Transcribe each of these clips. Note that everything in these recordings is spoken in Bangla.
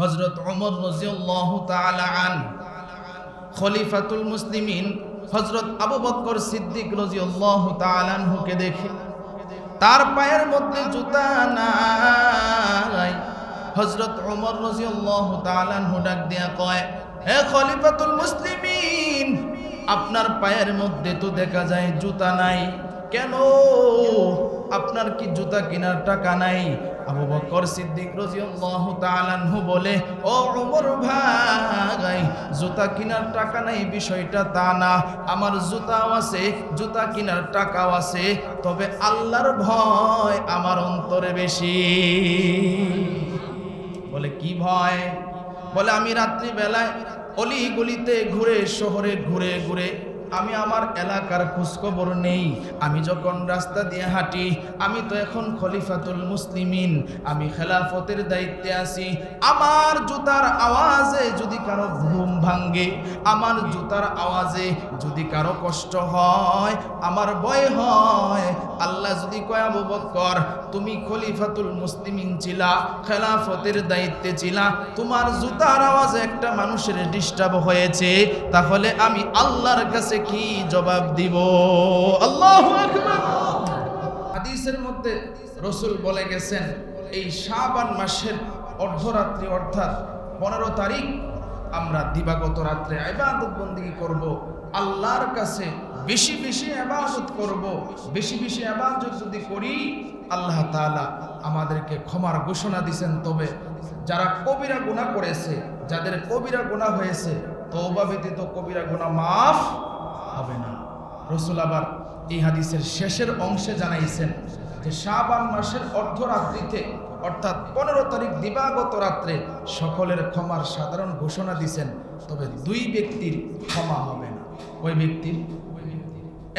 হজরত ওমর রাজিয়াল্লাহ তাআলা আন, খলিফাতুল মুসলিমিন হজরত আবু বকর সিদ্দিক রাজিয়াল্লাহ তাআলা আনহুকে দেখে, তার পায়ের মধ্যে জুতা নাই। হজরত ওমর রাজিয়াল্লাহ তাআলা আনহু ডাক দিয়া কয় হে খলিফাতুল মুসলিমিন, আপনার পায়ের মধ্যে তো দেখা যায় জুতা নাই। কেন? আপনার কি জুতা কেনার টাকা নাই? আবু বকর সিদ্দিক রাদিয়াল্লাহু তাআলা বলে, ও ওমর ভাই, জুতা কেনার টাকা নাই, বিষয়টা তা না। আমার জুতাও আছে, জুতা কেনার টাকাও আছে, তবে আল্লাহর ভয় আমার অন্তরে বেশি। বলে, কি ভয়? বলে, আমি রাত্রি বেলায় অলি গলিতে ঘুরে, শহরে ঘুরে ঘুরে আমি আমার এলাকার খোঁজখবর নেই। আমি যখন রাস্তা দিয়ে হাঁটি, আমি তো এখন খলিফাতুল মুসলিমিন। আমি খেলাফতের দায়িত্বে আছি। আমার জুতার আওয়াজে যদি কারও ঘুম ভাঙ্গে আমার জুতার আওয়াজে যদি কারও কষ্ট হয়, আমার ভয় হয় আল্লাহ যদি কয়, আবু বক্কর, তুমি খলিফাতুল মুসলিমিন ছিলা, খেলাফতের দায়িত্বে ছিলা, তোমার জুতার আওয়াজে একটা মানুষের ডিস্টার্ব হয়েছে, তাহলে আমি আল্লাহর কাছে কি জবাব দিব? আল্লাহ হাদিসের মধ্যে রসুল বলে গেছেন, এই শাবান মাসের অর্ধরাত্রি অর্থাৎ পনেরো তারিখ আমরা দিবাগত রাত্রে ইবাদত বন্দিগি করব, আল্লাহর কাছে বেশি বেশি আবাদত করব, বেশি বেশি আবাদত যদি করি, আল্লাহ তাআলা আমাদেরকে ক্ষমার ঘোষণা দিছেন। তবে যারা কবিরা গুনাহ করেছে, যাদের কবিরা গুনাহ হয়েছে, তওবা ব্যতীত কবিরা গুনাহ মাফ হবে না। রসুল আবার এই হাদিসের শেষের অংশে জানাইছেন যে শাবান মাসের অর্ধরাত্রিতে, অর্থাৎ পনেরো তারিখ দিবাগত রাত্রে সকলের ক্ষমার সাধারণ ঘোষণা দিছেন, তবে দুই ব্যক্তির ক্ষমা হবে না। ওই ব্যক্তির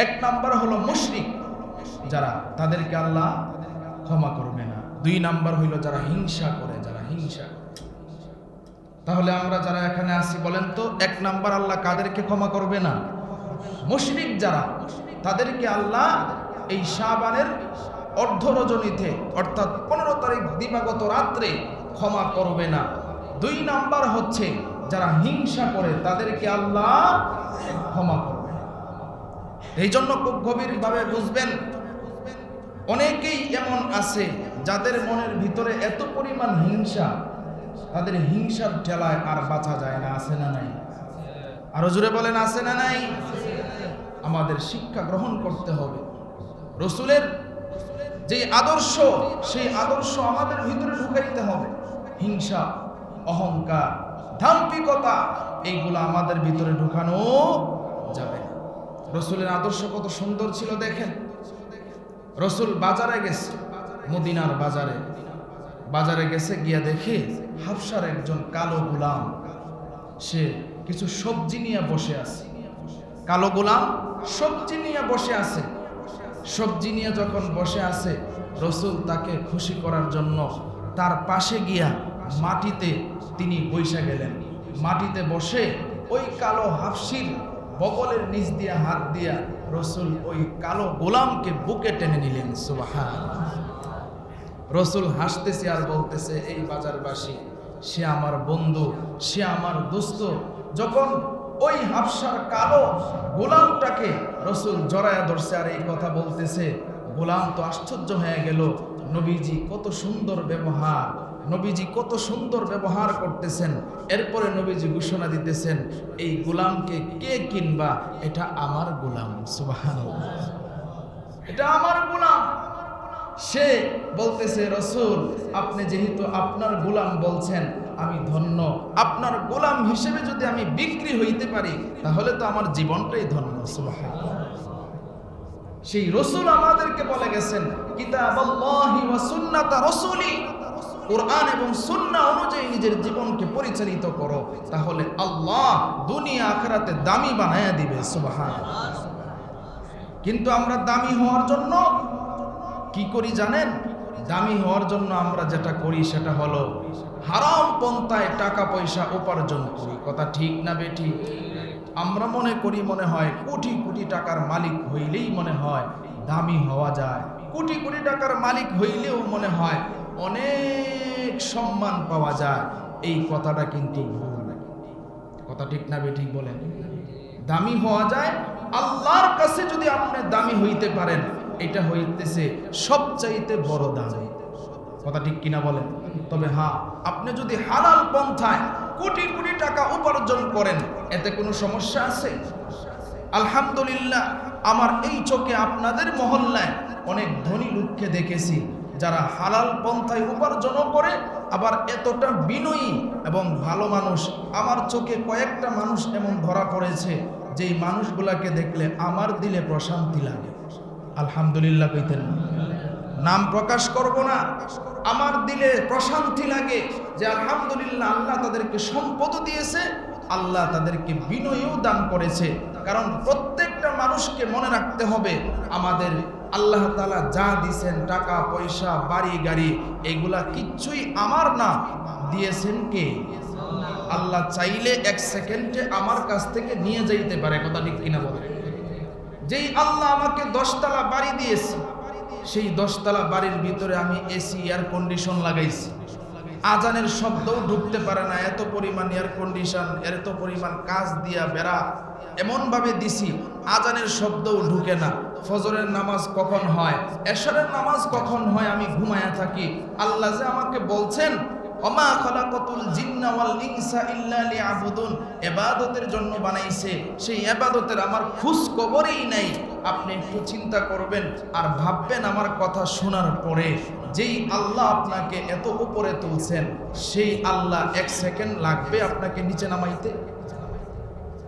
এক নাম্বার হলো মুশরিক, যারা তাদেরকে আল্লাহ ক্ষমা করবে না। দুই নাম্বার হইল যারা হিংসা করে, যারা হিংসা তাহলে আমরা যারা এখানে আসি বলেন তো, এক নাম্বার আল্লাহ কাদেরকে ক্ষমা করবে না? মুশরিক যারা, তাদেরকে আল্লাহ এই শাবানের অর্ধ রজনীতে অর্থাৎ পনেরো তারিখ দিবাগত রাত্রে ক্ষমা করবে না। দুই নাম্বার হচ্ছে যারা হিংসা করে, তাদেরকে আল্লাহ ক্ষমা করবে এই জন্য খুব গভীরভাবে বুঝবেন, অনেকেই এমন আছে যাদের মনের ভিতরে এত পরিমাণ হিংসা, তাদের হিংসার ঠেলায় আর বাঁচা যায় না, আছে না নাই? আরও জোরে বলেন, আছে না নাই? আমাদের শিক্ষা গ্রহণ করতে হবে। রসুলের যে আদর্শ, সেই আদর্শ আমাদের ভিতরে ঢুকাইতে হবে। হিংসা, অহংকার ধাম্পিকতা এইগুলো আমাদের ভিতরে ঢুকানো যাবে না। রসুলের আদর্শ কত সুন্দর ছিল দেখেন। রসুল বাজারে গেছে, মদিনার বাজারে। বাজারে গেছে, গিয়া দেখে হাফসার একজন কালো গোলাম। সে কিছু সবজি নিয়ে বসে আছে। কালো গোলাম সবজি নিয়ে বসে আছে। সবজি নিয়ে যখন বসে আছে, রসুল তাকে খুশি করার জন্য তার পাশে গিয়া মাটিতে তিনি বৈশা গেলেন। মাটিতে বসে ওই কালো হাফসির বগলের নিচ দিয়া, হাত দিয়া রসুল ওই কালো গোলামকে বুকে টেনে নিলেন সুবাহা রসুল হাসতেছে আর বলতেছে, এই বাজারবাসী, সে আমার বন্ধু, সে আমার দোস্ত। যখন ওই হাফসার কালো গোলামটাকে রসুল জড়ায়া ধরছে আর এই কথা বলতেছে, গোলাম তো আশ্চর্য হয়ে গেল, নবীজি, কত সুন্দর ব্যবহার নবীজি কত সুন্দর ব্যবহার করতেছেন। এরপরে নবীজি ঘোষণা দিতেছেন, এই গোলামকে কে কিনবা? এটা আমার গোলাম। সুবাহান এটা আমার গোলাম। সে বলতেছে, রসুল, আপনি যেহেতু আপনার গোলাম বলছেন, আমি ধন্য। আপনার গোলাম হিসেবে যদি আমি বিক্রি হইতে পারি, তাহলে তো আমার জীবনটাই ধন্য। সুবাহান সেই রসুল আমাদেরকে বলে গেছেন কিতাব রসুলি। কোরআন এবং সুন্না অনুযায়ী নিজের জীবনকে পরিচালিত করো, তাহলে আল্লাহ দুনিয়া আখরাতে দামি বানায়া দিবে সুবাহান কিন্তু আমরা দামি হওয়ার জন্য কি করি জানেন? দামি হওয়ার জন্য আমরা যেটা করি সেটা হলো হারাম পন্থায় টাকা পয়সা উপার্জন করি। কথা ঠিক না বেঠি? আমরা মনে করি মনে হয় কোটি কোটি টাকার মালিক হইলেই মনে হয় দামি হওয়া যায়। কোটি কোটি টাকার মালিক হইলেও মনে হয় অনেক সম্মান পাওয়া যায়। এই কথাটা কিন্তু ভুল কথা ঠিক না ঠিক বলেন। দামি হওয়া যায়। আল্লাহর কাছে যদি আপনি দামি হইতে পারেন, এটা হইতেছে সবচাইতে বড় দাম। কথা ঠিক কিনা বলেন? তবে হ্যাঁ আপনি যদি হালাল পন্থায় কোটি কোটি টাকা উপার্জন করেন, এতে কোনো সমস্যা আছে? আলহামদুলিল্লাহ, আমার এই চোখে আপনাদের মহল্লায় অনেক ধনী লোককে দেখেছি। যারা হালাল পন্থায় উপার্জনও করে, আবার এতটা বিনয়ী এবং ভালো মানুষ। আমার চোখে কয়েকটা মানুষ এমন ধরা পড়েছে, যেই মানুষগুলাকে দেখলে আমার দিলে প্রশান্তি লাগে। আলহামদুলিল্লাহ কইতেন। নাম প্রকাশ করব না, আমার দিলে প্রশান্তি লাগে যে আলহামদুলিল্লাহ আল্লাহ তাদেরকে সম্পদ দিয়েছে, আল্লাহ তাদেরকে বিনয়ও দান করেছে। কারণ প্রত্যেকটা মানুষকে মনে রাখতে হবে, আমাদের আল্লাহ তালা যা দিছেন টাকা, পয়সা, বাড়ি, গাড়ি, এগুলা কিচ্ছুই আমার না। দিয়েছেন কে? আল্লাহ চাইলে এক সেকেন্ডে আমার কাছ থেকে নিয়ে যাইতে পারে, কথা ঠিক কিনা বলে যেই আল্লাহ আমাকে দশতলা বাড়ি দিয়েছে, সেই দশতলা বাড়ির ভিতরে আমি এসি এয়ার কন্ডিশন লাগাইছি। আজানের শব্দও ঢুকতে পারে না, এত পরিমাণ এয়ার কন্ডিশন এত পরিমাণ কাজ দিয়া বেড়া, এমনভাবে দিছি। আজানের শব্দও ঢুকে না। ফজরের নামাজ কখন হয়? এশরের নামাজ কখন হয়? আমি ঘুমায়া থাকি। আল্লাহ যে আমাকে বলছেন জন্য বানাইছে। সেই আমার আপনি একটু চিন্তা করবেন আর ভাববেন আমার কথা শোনার পরে, যেই আল্লাহ আপনাকে এত উপরে তুলছেন, সেই আল্লাহ এক সেকেন্ড লাগবে আপনাকে নিচে নামাইতে?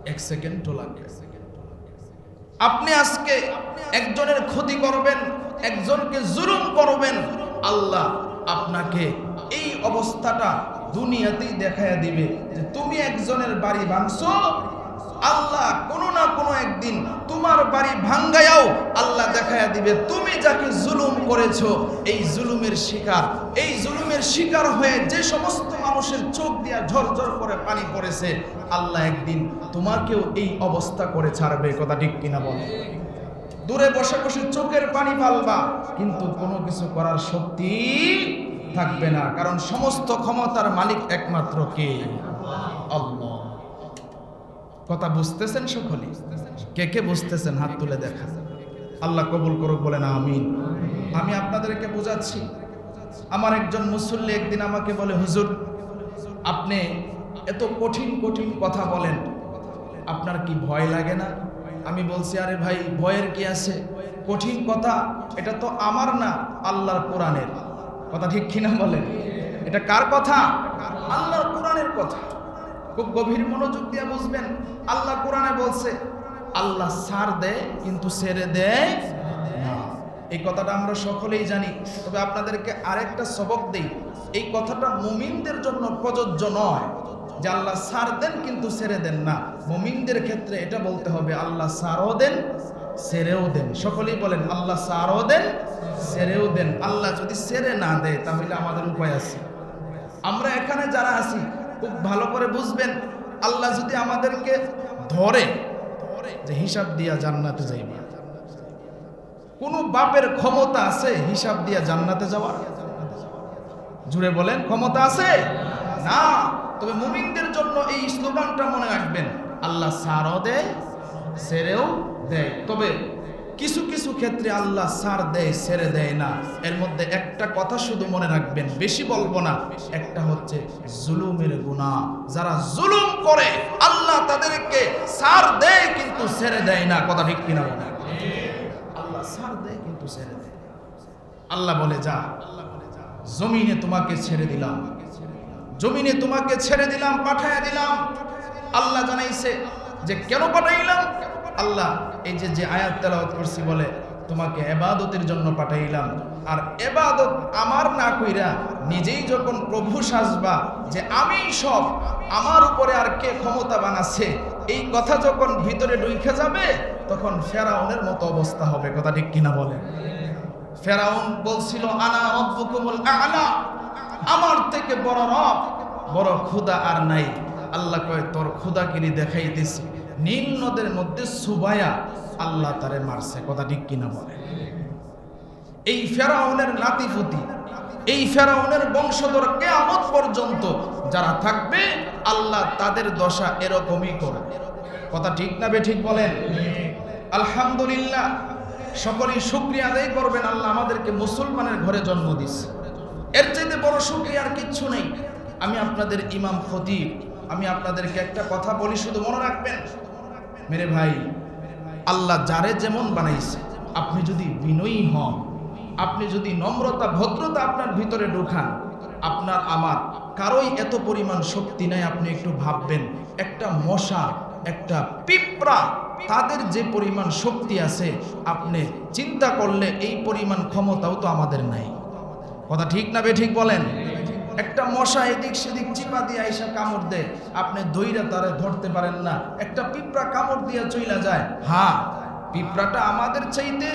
এক সেকেন্ডও লাগবে। আপনি আজকে একজনের ক্ষতি করবেন, একজনকে জুলুম করবেন, আল্লাহ আপনাকে এই অবস্থাটা দুনিয়াতেই দেখায় দিবে যে তুমি একজনের বাড়ি ভাঙছো আল্লাহ কোনো না কোনো একদিন তোমার বাড়ি ভাঙ্গায়াও আল্লাহ দেখায়া দিবে, তুমি যাকে জুলুম করেছ, এই জুলুমের শিকার। এই জুলুমের শিকার হয়ে যে সমস্ত মানুষের চোখ দিয়া ঝরঝর করে পানি পড়েছে, আল্লাহ একদিন তোমাকেও এই অবস্থা করে ছাড়বে, কথা ঠিক কিনা বলে? দূরে বসে বসে চোখের পানি পালবা, কিন্তু কোনো কিছু করার শক্তি থাকবে না, কারণ সমস্ত ক্ষমতার মালিক একমাত্র কে? আল্লাহ। কথা বুঝতেছেন সকলে? কে কে বুঝতেছেন? হাত তুলে দেখা। আল্লাহ কবুল করুক বলে না আমিন। আমি আপনাদেরকে বোঝাচ্ছি। আমার একজন মুসল্লি একদিন আমাকে বলে, হুজুর, আপনি এত কঠিন কঠিন কথা বলেন। আপনার কি ভয় লাগে না? আমি বলছি, আরে ভাই, ভয়ের কি আছে? কঠিন কথা, এটা তো আমার না, আল্লাহর কোরআনের। কথা ঠিক কিনা বলেন? এটা কার কথা? আল্লাহর কোরআনের কথা। খুব গভীর মনোযোগ দিয়ে বুঝবেন। আল্লাহ কোরআনে বলছে, আল্লাহ সার দেয়, কিন্তু সেরে দেয় এই কথাটা আমরা সকলেই জানি, তবে আপনাদেরকে আরেকটা সবক দিই। এই কথাটা মুমিনদের জন্য প্রযোজ্য নয় যে আল্লাহ সার দেন, কিন্তু সেরে দেন না। মুমিনদের ক্ষেত্রে এটা বলতে হবে, আল্লাহ সারও দেন, সেরেও দেন। সকলেই বলেন, আল্লাহ সারও দেন, সেরেও দেন। আল্লাহ যদি সেরে না দেয়, তাহলে আমাদের উপায় আছে। আমরা এখানে যারা আছি খুব ভালো করে বুঝবেন, আল্লাহ যদি আমাদেরকে ধরে, যে হিসাব দিয়া জান্নাতে যাইবা। কোনো বাপের ক্ষমতা আছে হিসাব দিয়া জান্নাতে যাওয়ার? জুড়ে বলেন, ক্ষমতা আছে? না। তবে মুমিনদের জন্য এই স্লোগানটা মনে রাখবেন, আল্লাহ সারও দেয়, সেরেও দেয়। তবে কিছু কিছু ক্ষেত্রে আল্লাহ সার দেয় সেরে দেয় না। এর মধ্যে একটা কথা শুধু মনে রাখবেন, বেশি বলব না। একটা হচ্ছে জুলুমের গুণা যারা জুলুম করে, আল্লাহ তাদেরকে সার দেয় কিন্তু সেরে দেয় না। কথা ঠিক কিনা আল্লাহ সার দেয় কিন্তু ছেড়ে দেয় আল্লাহ বলে, যা, জমিনে তোমাকে ছেড়ে দিলাম। জমিনে তোমাকে ছেড়ে দিলাম পাঠাইয়া দিলাম। আল্লাহ জানাইছে যে, কেন পাঠাইলাম? আল্লাহ এই যে যে আয়াত তেলাওয়াত করছি বলে, তোমাকে এবাদতের জন্য পাঠাইলাম। আর এবাদত আমার না কইরা নিজেই যখন প্রভু সাজবা, যে আমি সব, আমার উপরে আর কে ক্ষমতা বানাচ্ছে এই কথা যখন ভিতরে ঢুকে যাবে, তখন ফেরাউনের মতো অবস্থা হবে। কথা ঠিক কিনা বলেন? ফেরাউন বলছিল, আনা রব্বুকুমুল আলা। আমার থেকে বড় রব, বড় ক্ষুদা আর নাই। আল্লাহ কয়, তোর ক্ষুদাগিরি দেখাইতেছি। নীল নদের মধ্যে সুবায়া আল্লাহ তারে মারছে, কথা ঠিক কিনা বলে। এই ফেরাউনের নাতিপুতি এই ফেরাউনের বংশধর কেয়ামত পর্যন্ত যারা থাকবে, আল্লাহ তাদের দশা এরকমই করবে। কথা ঠিক না বে ঠিক বলেন? আলহামদুলিল্লাহ, সকলেই শুক্রিয়া আদায় করবেন, আল্লাহ আমাদেরকে মুসলমানের ঘরে জন্ম দিচ্ছে এর চাইতে বড় শুক্রিয়া আর কিচ্ছু নেই। আমি আপনাদের ইমাম খতিব, আমি আপনাদেরকে একটা কথা বলি, শুধু মনে রাখবেন মেরে ভাই, আল্লাহ যারে যেমন বানাইছে, আপনি যদি বিনয়ী হন, আপনি যদি নম্রতা, ভদ্রতা আপনার ভিতরে ঢুকান, আপনার আমার কারোই এত পরিমাণ শক্তি নাই, আপনি একটু ভাববেন, একটা মশা, একটা পিঁপড়া, তাদের যে পরিমাণ শক্তি আছে, আপনি চিন্তা করলে এই পরিমাণ ক্ষমতাও তো আমাদের নাই। কথা ঠিক না বে ঠিক বলেন? একটা মশা এদিক সেদিক চিপা দিয়ে আইসা কামড় দেয়। আপনি দইরা তারা ধরতে পারেন না। একটা পিঁপড়া কামড় দিয়ে চইলা যায়। হ্যাঁ পিঁপড়াটা আমাদের চাইতে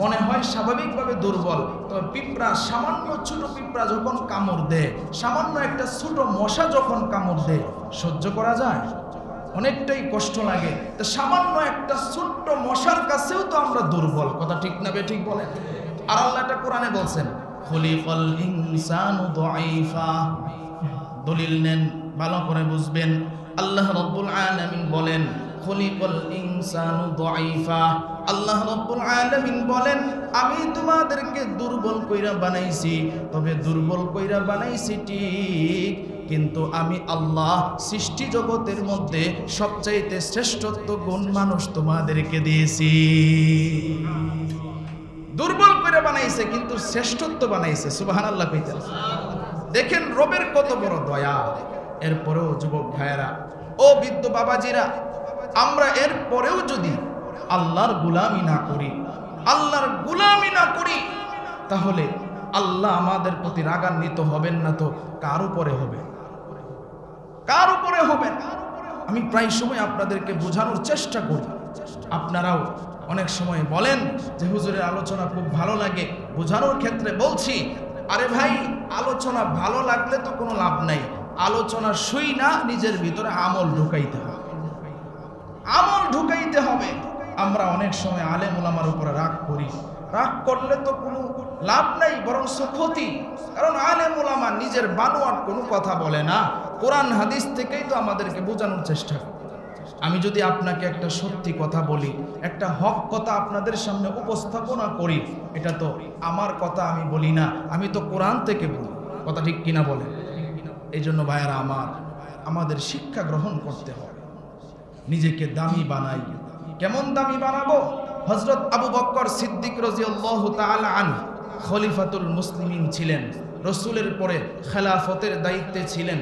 মনে হয় স্বাভাবিকভাবে দুর্বল। তবে পিঁপড়া সামান্য ছোট পিঁপড়া যখন কামড় দেয়, সামান্য একটা ছোট মশা যখন কামড় দেয়, সহ্য করা যায়? অনেকটাই কষ্ট লাগে। তো সামান্য একটা ছোট্ট মশার কাছেও তো আমরা দুর্বল। কথা ঠিক না বে, ঠিক বলেন? আর আল্লাহ এটা কোরআনে বলছেন খলিফল ইনসানু দাইফা দলিল নেন, ভালো করে বুঝবেন। আল্লাহ রব্বুল আলামিন বলেন, খলিফল ইনসানু দাইফা আল্লাহ রব্বুল আলামিন বলেন, আমি তোমাদেরকে দুর্বল কইরা বানাইছি, তবে দুর্বল কইরা বানাইছি ঠিক, কিন্তু আমি আল্লাহ সৃষ্টি জগতের মধ্যে সবচাইতে শ্রেষ্ঠত্ব গুণ মানুষ তোমাদেরকে দিয়েছি। দুর্বল করে বানাইছে, কিন্তু শ্রেষ্ঠত্ব বানাইছে। সুবাহান আল্লাহ দেখেন রবের কত বড় দয়া। এরপরেও যুবক ভাইয়েরা, ও বৃদ্ধ বাবাজিরা, আমরা এর পরেও যদি আল্লাহর গুলামি না করি, আল্লাহর গুলামি না করি, তাহলে আল্লাহ আমাদের প্রতি রাগান্বিত হবেন না তো কার উপরে হবে? কার উপরে হবেন আমি প্রায় সময় আপনাদেরকে বোঝানোর চেষ্টা করি। আপনারাও অনেক সময় বলেন যে, হুজুরের আলোচনা খুব ভালো লাগে। বোঝানোর ক্ষেত্রে বলছি, আরে ভাই, আলোচনা ভালো লাগলে তো কোনো লাভ নাই। আলোচনা শুই না, নিজের ভিতরে আমল ঢুকাইতে হবে। আমল ঢুকাইতে হবে। আমরা অনেক সময় আলেম ওলামার উপরে রাগ করি। রাগ করলে তো কোনো লাভ নাই বরং ক্ষতি। কারণ আলেম ওলামা নিজের বানোয়ার কোনো কথা বলে না। কোরআন, হাদিস থেকেই তো আমাদেরকে বোঝানোর চেষ্টা করে। আমি যদি আপনাকে একটা সত্যি কথা বলি, একটা হক কথা আপনাদের সামনে উপস্থাপনা করি, এটা তো আমার কথা আমি বলি না, আমি তো কোরআন থেকে বলি। কথা ঠিক কিনা বলে এই জন্য ভাইয়ারা আমার, আমাদের শিক্ষা গ্রহণ করতে হবে। নিজেকে দামি বানাই। কেমন দামি বানাবো? হজরত আবু বক্কর সিদ্দিক রাজিয়াল্লাহ তাআলা আন খলিফাতুল মুসলিমিন ছিলেন, রসুলের পরে খেলাফতের দায়িত্বে ছিলেন।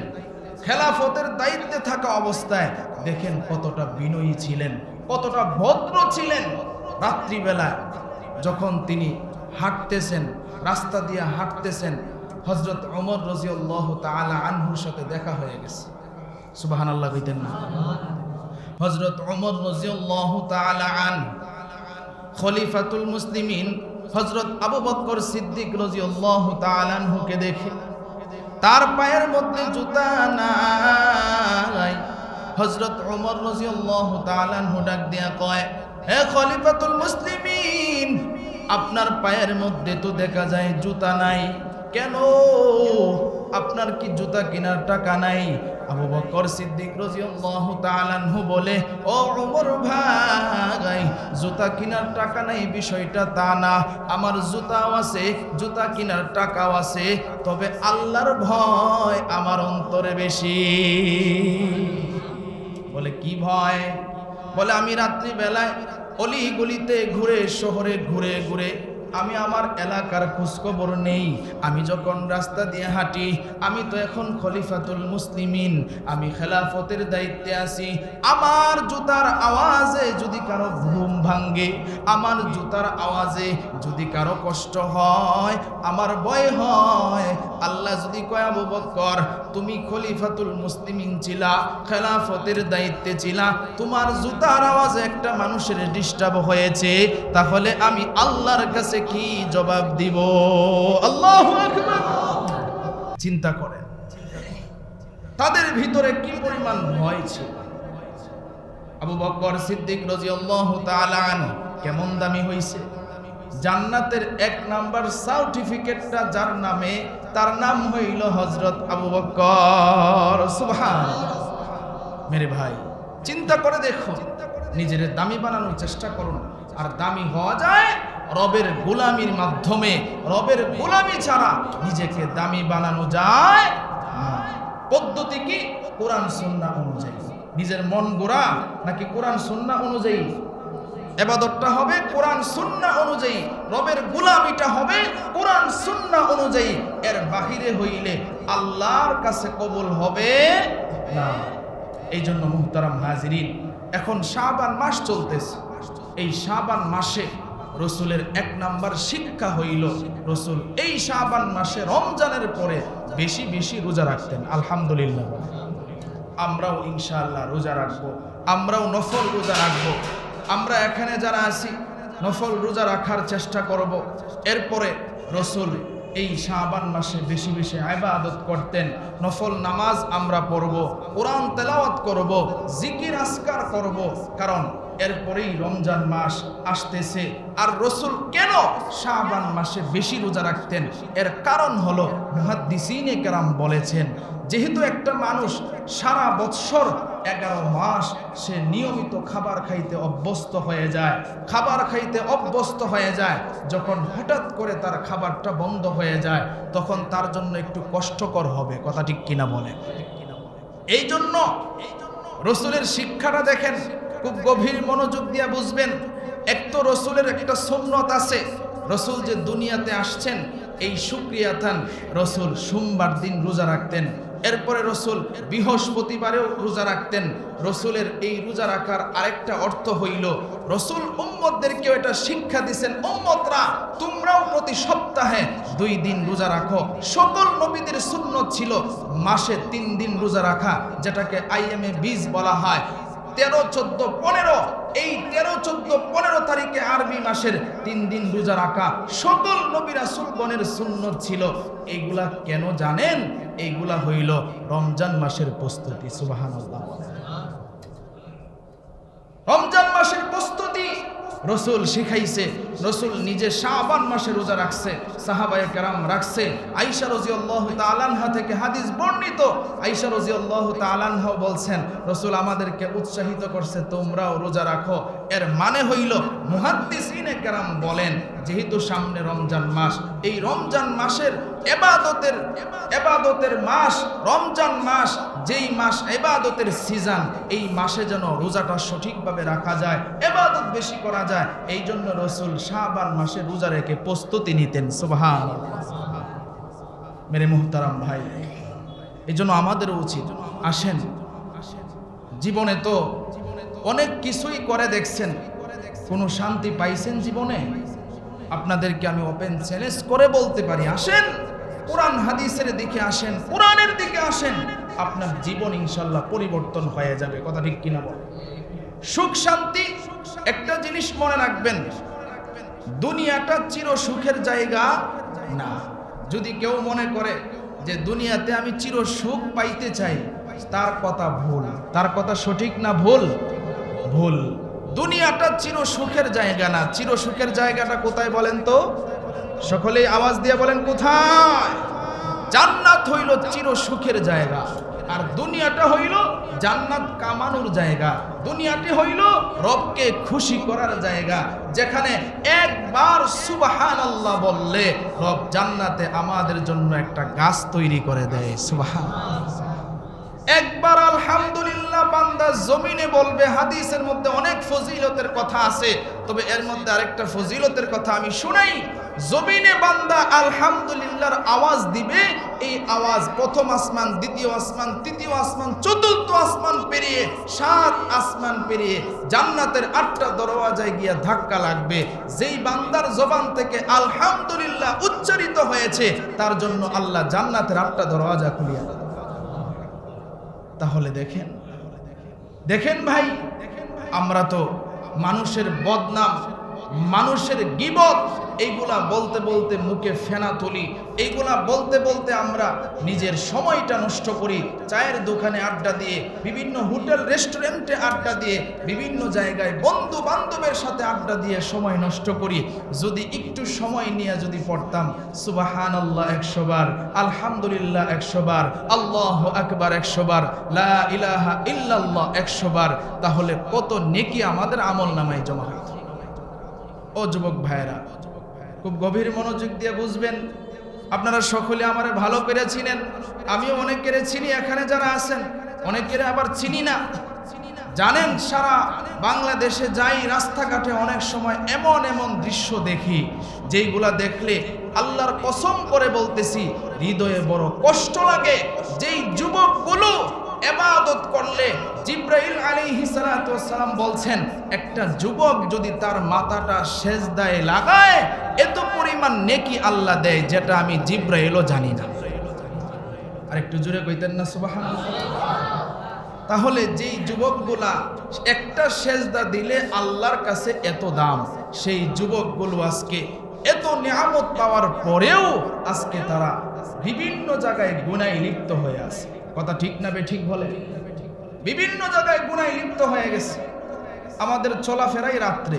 খেলাফতের দায়িত্বে থাকা অবস্থায় দেখেন কতটা বিনয়ী ছিলেন, কতটা ভদ্র ছিলেন। রাত্রিবেলায় যখন তিনি হাঁটতেছেন, রাস্তা দিয়ে হাঁটতেছেন হজরত অমর রজিউল্লাহ তাআলা আনহুর সাথে দেখা হয়ে গেছে। সুবাহান আল্লাহ কইতেন না। হজরত অমর রজিউল্লাহ তাআলা আন, খলিফাতুল মুসলিমিন হজরত আবু বক্কর সিদ্দিক রজিউল্লাহ তাআলা আনহুকে দেখে তার পায়ের মধ্যে জুতা নাই। হজরত ওমর রাদিয়াল্লাহু তাআলা আনহু ডাক দিয়া কয়, হে খলিফাতুল মুসলিমিন, আপনার পায়ের মধ্যে তো দেখা যায় জুতা নাই। কেন? আপনার কি জুতা কেনার টাকা নাই? আবু বকর সিদ্দিক রাদিয়াল্লাহু তাআলা বলে, ও ওমর ভাই, জুতা কেনার টাকা নাই বিষয়টা তা না। আমার জুতাও আছে, জুতা কেনার টাকাও আছে, তবে আল্লাহর ভয় আমার অন্তরে বেশি। বলে, কি ভয়? বলে, আমি রাত্রি বেলায় অলি গলিতে ঘুরে, শহরে ঘুরে ঘুরে আমি আমার এলাকার খোঁজখবর নেই। আমি যখন রাস্তা দিয়ে হাঁটি, আমি তো এখন খলিফাতুল মুসলিমিন। আমি খেলাফতের দায়িত্বে আছি। আমার জুতার আওয়াজে যদি কারও ঘুম ভাঙ্গে আমার জুতার আওয়াজে যদি কারও কষ্ট হয়, আমার ভয় হয়। আল্লাহ যদি কয়, আবু বক্কর, তুমি খলিফাতুল মুসলিমিন ছিলা, খেলাফতের দায়িত্বে ছিলা, তোমার জুতার আওয়াজে একটা মানুষের ডিস্টার্ব হয়েছে। তাহলে আমি আল্লাহর কাছে কি জবাব দিব? আল্লাহ চিন্তা করেন, তাদের ভিতরে কি পরিমাণ ভয় ছিল? আবু বক্কর সিদ্দিক তাআলা আনহু, কেমন দামি হইছে? জান্নাতের এক নাম্বার সার্টিফিকেটটা যার নামে, তার নাম হইল হজরত আবু বকর। সুবহান মেরে ভাই, চিন্তা করে দেখো নিজের দামি বানানোর চেষ্টা করুন, আর দামি হওয়া যায় রবের গোলামির মাধ্যমে, রবের গোলামি ছাড়া নিজেকে দামি বানানো যায় পদ্ধতি কি? কোরআন সুন্নাহ অনুযায়ী। নিজের মন গোড়া নাকি কোরআন সুন্নাহ অনুযায়ী? এবাদতটা হবে কোরআন সুন্নাহ অনুযায়ী। রবের গোলামিটা হবে কোরআন সুন্নাহ অনুযায়ী। এর বাহিরে হইলে আল্লাহর কাছে কবুল হবে না। এই জন্য মুহতারাম হাজিরিন, এখন শাবান মাস চলতেছে। এই শাবান মাসে রসুলের এক নাম্বার শিক্ষা হইল রসুল এই শাবান মাসে রমজানের পরে বেশি বেশি রোজা রাখতেন, আলহামদুলিল্লাহ। আমরাও ইনশাআল্লাহ রোজা রাখব, আমরাও নফল রোজা রাখব। আমরা এখানে যারা আছি, নফল রোজা রাখার চেষ্টা করব। এরপরে রসুল এই শাবান মাসে বেশি বেশি আবাদত করতেন, নফল নামাজ আমরা পড়ব, কোরআন তেলাওয়াত করব, জিকির আসকার করব। কারণ এরপরেই রমজান মাস আসতেছে। আর রসুল কেন শাবান মাসে বেশি রোজা রাখতেন? এর কারণ হলো মুহাদ্দিসিনে কেরাম বলেছেন, যেহেতু একটা মানুষ সারা বৎসর এগারো মাস সে নিয়মিত খাবার খাইতে অভ্যস্ত হয়ে যায়, খাবার খাইতে অভ্যস্ত হয়ে যায়, যখন হঠাৎ করে তার খাবারটা বন্ধ হয়ে যায়, তখন তার জন্য একটু কষ্টকর হবে। কথা ঠিক কিনা বলে এই জন্য রসুলের শিক্ষাটা দেখেন খুব গভীর মনোযোগ দিয়ে বুঝবেন, এক তো রসুলের একটা সুন্নত আছে। রসুল যে দুনিয়াতে আসছেন, এই সুক্রিয়া থান রসুল সোমবার দিন রোজা রাখতেন। এরপরে রসুল বৃহস্পতিবারেও রোজা রাখতেন। রসুলের এই রোজা রাখার আরেকটা অর্থ হইল, রসুল উম্মতদেরকেও এটা শিক্ষা দিছেন, উম্মতরা, তোমরাও প্রতি সপ্তাহে দুই দিন রোজা রাখো। সকল নবীদের সুন্নত ছিল মাসে তিন দিন রোজা রাখা, যেটাকে আইএমএ বীজ বলা হয়। তেরো, চোদ্দ, পনেরো। এই তেরো, চোদ্দ, পনেরো তারিখে আরবি মাসের তিন দিন রোজা রাখা সকল নবীরা সুলগণের সুন্নত ছিল। এগুলা কেন জানেন? এইগুলা হইল রমজান মাসের প্রস্তুতি সুবাহান রমজান মাসের প্রস্তুতি রসুল শিখাইছে, রসুল নিজে শাহবান মাসে রোজা রাখছে, সাহাবায়ে কেরাম রাখছে। আইসা রজি আল্লাহ তালানহা থেকে হাদিস বর্ণিত। আইসা রজি আল্লাহ তালানহা বলছেন, রসুল আমাদেরকে উৎসাহিত করছে, তোমরাও রোজা রাখো। এর মানে হইল, মুহাদ্দিসিনে কেরাম বলেন, যেহেতু সামনে রমজান মাস, এই রমজান মাসের এবাদতের এবাদতের মাস, রমজান মাস, যেই মাস এবাদতের সিজন এই মাসে যেন রোজাটা সঠিকভাবে রাখা যায়, এবাদত বেশি করা যায় এই জন্য রসুল শাহবান মাসে রোজা রেখে প্রস্তুতি নিতেন সুবহান মেরে মুহতারাম ভাই এই জন্য আমাদেরও উচিত, আসেন। জীবনে তো অনেক কিছুই করে দেখছেন, কোনো শান্তি পাইছেন জীবনে? আপনাদেরকে আমি ওপেন চ্যালেঞ্জ করে বলতে পারি, আসেন। কোরআন হাদিসের দিকে আসেন, কোরআনের দিকে আসেন, আপনার জীবন ইনশাল্লাহ পরিবর্তন হয়ে যাবে। কথা ঠিক কিনা বল? সুখ শান্তি একটা জিনিস মনে রাখবেন, দুনিয়াটা চির সুখের জায়গা না। যদি কেউ মনে করে যে দুনিয়াতে আমি চির সুখ পাইতে চাই, তার কথা ভুল। তার কথা সঠিক না ভুল? ভুল। দুনিয়াটা চির সুখের জায়গা না। চির সুখের জায়গাটা কোথায় বলেন তো? সকলেই আওয়াজ দিয়ে বলেন, কোথায়? জান্নাত হইল চির সুখের জায়গা, আর দুনিয়াটা হইল জান্নাত কামানোর জায়গা। দুনিয়াটি হইল রবকে খুশি করার জায়গা, যেখানে একবার সুবাহান আল্লাহ বললে রব জান্নাতে আমাদের জন্য একটা গাছ তৈরি করে দেয়। সুবাহান একবার আলহামদুলিল্লাহ বান্দা জমিনে বলবে, হাদিসের মধ্যে অনেক ফজিলতের কথা আছে, তবে এর মধ্যে আরেকটা ফজিলতের কথা আমি শুনাই, জমিনে বান্দা আলহামদুলিল্লাহর আওয়াজ দিবে, এই আওয়াজ প্রথম আসমান, দ্বিতীয় আসমান, তৃতীয় আসমান, চতুর্থ আসমান পেরিয়ে, সাত আসমান পেরিয়ে জান্নাতের আটটা দরওয়াজায় গিয়া ধাক্কা লাগবে যেই বান্দার জবান থেকে আলহামদুলিল্লাহ উচ্চারিত হয়েছে, তার জন্য আল্লাহ জান্নাতের আটটা দরওয়াজা খুলিয়া। তাহলে দেখেন দেখেন ভাই আমরা তো মানুষের বদনাম মানুষের গিবত, এইগুলা বলতে বলতে মুখে ফেনা তুলি, এইগুলা বলতে বলতে আমরা নিজের সময়টা নষ্ট করি, চায়ের দোকানে আড্ডা দিয়ে, বিভিন্ন হোটেল, রেস্টুরেন্টে আড্ডা দিয়ে, বিভিন্ন জায়গায় বন্ধু বান্ধবের সাথে আড্ডা দিয়ে সময় নষ্ট করি। যদি একটু সময় নিয়ে যদি পড়তাম সুবাহান আল্লাহ একশো বার, আলহামদুলিল্লাহ একশো বার, আল্লাহ আকবার একশো বার, লা ইলাহা ইল্লাল্লাহ একশো বার, তাহলে কত নেকি আমাদের আমল নামায় জমা হইত। ও যুবক ভাইয়েরা, খুব গভীর মনোযোগ দিয়ে বুঝবেন, আপনারা সকলে আমারে ভালো করে চিনেন, আমিও অনেকের চিনি, এখানে যারা আছেন, অনেকের আবার চিনি না। জানেন, সারা বাংলাদেশে যাই রাস্তাঘাটে অনেক সময় এমন এমন দৃশ্য দেখি, যেইগুলা দেখলে আল্লাহর কসম করে বলতেছি, হৃদয়ে বড় কষ্ট লাগে। যেই যুবকগুলো এবাদত করলে জিব্রাইল আলাইহিস সালাতু সালাম বলছেন, একটা যুবক যদি তার মাথাটা সেজদায় লাগায়, এত পরিমাণ নেকি আল্লাহ দেয় যেটা আমি জিব্রাইলও জানি না। আর একটু জোরে কইতেন না, সুবহানাল্লাহ। তাহলে যেই যুবকগুলা একটা সেজদা দিলে আল্লাহর কাছে এত দাম, সেই যুবকগুলো আজকে এত নিয়ামত পাওয়ার পরেও আজকে তারা বিভিন্ন জায়গায় গুনায় লিপ্ত হয়ে আছে। কথা ঠিক না বে ঠিক বলে। বিভিন্ন জায়গায় গুণায় লিপ্ত হয়ে গেছে। আমাদের চলাফেরাই রাত্রে।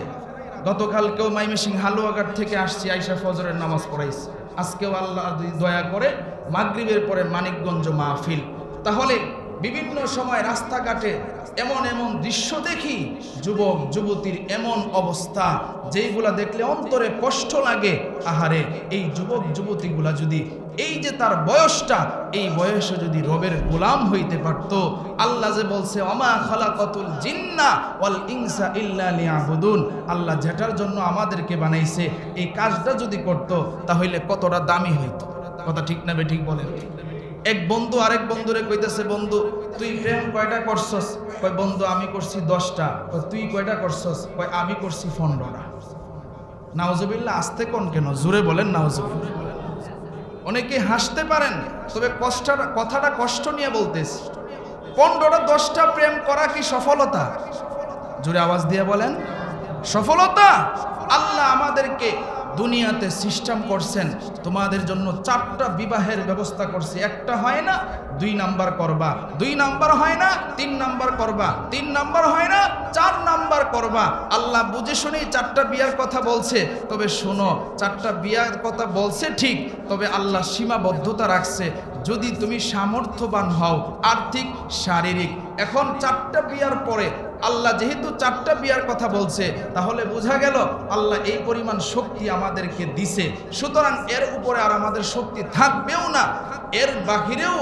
গতকাল গতকালকেও মাইমেসিং হালুয়াঘাট থেকে আসছি, আইসা ফজরের নামাজ পড়াইছি। আজকেও আল্লাহ দয়া করে, মাগরিবের পরে মানিকগঞ্জ মাহফিল। তাহলে বিভিন্ন সময় রাস্তাঘাটে এমন এমন দৃশ্য দেখি, যুবক, যুবতীর এমন অবস্থা, যেইগুলা দেখলে অন্তরে কষ্ট লাগে। আহারে, এই যুবক, যুবতীগুলা যদি এই যে তার বয়সটা, এই বয়সে যদি রবের গোলাম হইতে পারত, আল্লাহ যে বলছে অমা খালাকাতুল জিন্না ওয়াল ইনসা ইল্লা লিয়াবুদুন। আল্লাহ যেটার জন্য আমাদেরকে বানাইছে, এই কাজটা যদি করত, তাহলে কতটা দামি হইতো? কথা ঠিক না বে ঠিক বলেন? এক বন্ধু আরেক বন্ধুরে কইতেছে, বন্ধু, তুই প্রেম কয়টা করছস? কয়, বন্ধু, আমি করছি দশটা। কয়, তুই কয়টা করছস? কয়, আমি করছি পনেরোটা। নাওজবিল্লা আসতে কোন কেন? জোরে বলেন নাওজবিল্লা অনেকে হাসতে পারেন, তবে কষ্টটা কথাটা কষ্ট নিয়ে বলতেছি। পনেরোটা, দশটা প্রেম করা কি সফলতা? জোরে আওয়াজ দিয়ে বলেন, সফলতা? আল্লাহ আমাদেরকে দুনিয়াতে সিস্টেম করছেন, তোমাদের জন্য চারটা বিবাহের ব্যবস্থা করছে। একটা হয় না, দুই নাম্বার করবা। দুই নাম্বার হয় না, তিন নাম্বার করবা। তিন নাম্বার হয় না, চার নাম্বার করবা। আল্লাহ বুঝে শুনেই চারটা বিয়ার কথা বলছে। তবে শোনো, চারটা বিয়ার কথা বলছে ঠিক, তবে আল্লাহ সীমাবদ্ধতা রাখছে। যদি তুমি সামর্থ্যবান হও, আর্থিক, শারীরিক। এখন চারটা বিয়ার পরে আল্লাহ যেহেতু চারটা বিয়ার কথা বলছে, তাহলে বোঝা গেল আল্লাহ এই পরিমাণ শক্তি আমাদেরকে দিছে। সুতরাং এর উপরে আর আমাদের শক্তি থাকবেও না, এর বাহিরেও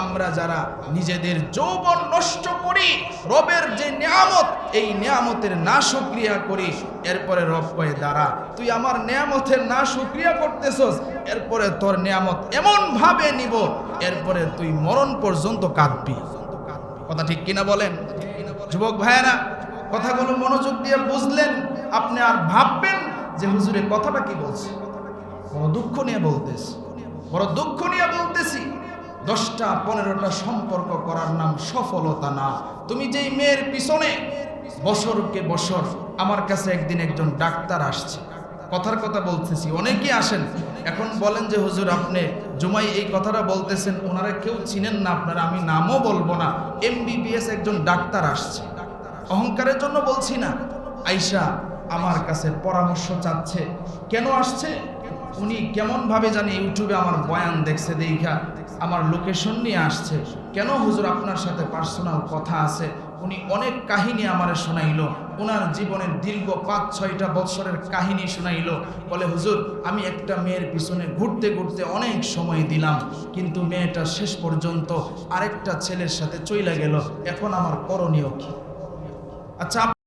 আমরা যারা নিজেদের যৌবন নষ্ট করি, রবের যে নিয়ামত, এই নিয়ামতের না সক্রিয়া করি, এরপরে রব কয়ে, দাঁড়া, তুই আমার নিয়ামতের না সক্রিয়া করতেছস, এরপরে তোর নিয়ামত এমন ভাবে নিব, এরপরে তুই মরণ পর্যন্ত কাঁদবি। কথা ঠিক কিনা বলেন? যুবক ভাইয়েরা, কথাগুলো মনোযোগ দিয়ে বুঝলেন, আপনি আর ভাববেন যে হুজুরের কথাটা কি বলছে? বড় দুঃখ নিয়ে বলতেছি। বড় দুঃখ নিয়ে বলতেছি। দশটা, পনেরোটা সম্পর্ক করার নাম সফলতা না। তুমি যেই মেয়ের পিছনে বছরকে বছর আমার কাছে একদিন একজন ডাক্তার আসছে। কথার কথা বলতেছি। অনেকেই আসেন, এখন বলেন যে, হুজুর, আপনি জুমাই এই কথাটা বলতেছেন, ওনারা কেউ চিনেন না আপনারা, আমি নামও বলব না। এমবিবিএস একজন ডাক্তার আসছে। অহংকারের জন্য বলছি না। আইসা আমার কাছে পরামর্শ চাচ্ছে, কেন আসছে? উনি কেমনভাবে জানি, ইউটিউবে আমার বয়ান দেখছে, দেখা আমার লোকেশন নিয়ে আসছে। কেন হুজুর, আপনার সাথে পার্সোনাল কথা আছে? উনি অনেক কাহিনী আমার শোনাইল। ওনার জীবনের দীর্ঘ পাঁচ, ছয়টা বছরের কাহিনী শোনাইল। বলে, হুজুর, আমি একটা মেয়ের পিছনে ঘুরতে ঘুরতে অনেক সময় দিলাম। কিন্তু মেয়েটা শেষ পর্যন্ত আরেকটা ছেলের সাথে চইলা গেল। এখন আমার করণীয় কি? আচ্ছা